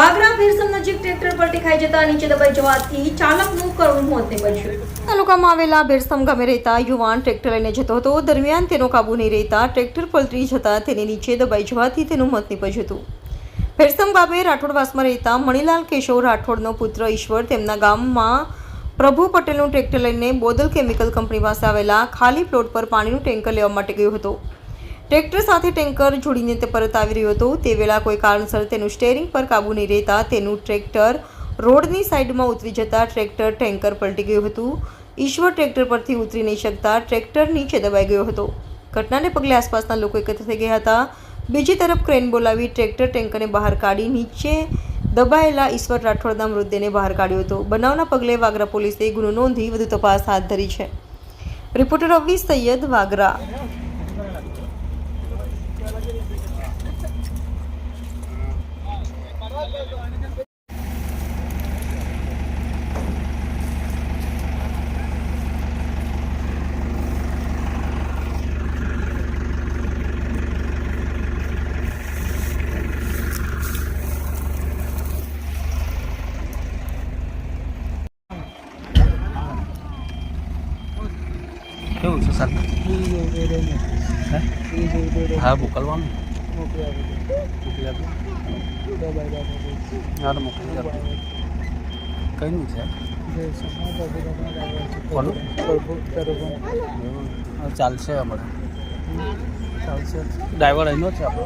Tractor પલટી ખાઈ જતા નીચે દબાઈ જવાથી ચાલકનું કરુણ મોત નીપજ્યું. તાલુકામાં આવેલા ભેરસમ ગામે રહેતા યુવાન ટ્રેક્ટર લઈને જતો હતો. દરમિયાન તેનો કાબુ નહીં રહેતા ટ્રેક્ટર પલટી જતા તેની નીચે દબાઈ જવાથી તેનું મોત નીપજ્યું હતું. ભેરસમ ગામે રાઠોડવાસમાં રહેતા મણિલાલ કેશવ રાઠોડનો પુત્ર ઈશ્વર તેમના ગામમાં પ્રભુ પટેલનું ટ્રેક્ટર લઈને બોદલ કેમિકલ કંપની પાસે આવેલા ખાલી પ્લોટ પર પાણીનું ટેન્કર લેવા માટે ગયો હતો. ટ્રેક્ટર સાથે ટેન્કર જોડીને તે પરત આવી રહ્યો હતો. તે વેળા કોઈ કારણસર તેનું સ્ટેરિંગ પર કાબુ નહીં રહેતા તેનું ટ્રેક્ટર રોડની સાઈડમાં ઉતરી જતા ટ્રેક્ટર ટેન્કર પલટી ગયું હતું. ઈશ્વર ટ્રેક્ટર પરથી ઉતરી નહીં શકતા ટ્રેક્ટર નીચે દબાઈ ગયો હતો. ઘટનાને પગલે આસપાસના લોકો એકત્ર થઈ ગયા હતા. બીજી તરફ ક્રેન બોલાવી ટ્રેક્ટર ટેન્કરને બહાર કાઢી નીચે દબાયેલા ઈશ્વર રાઠોડના મૃતદેહને બહાર કાઢ્યો હતો. બનાવના પગલે વાગરા પોલીસે ગુનો નોંધી વધુ તપાસ હાથ ધરી છે. રિપોર્ટર અવી સૈયદ વાગરા. કેવું છે સર હા મોકલવાનું મોકલી આપજો. હા તો મોકલી કઈનું છે ચાલશે અમારે ચાલશે ડ્રાઈવર અહીંનો છે આપણો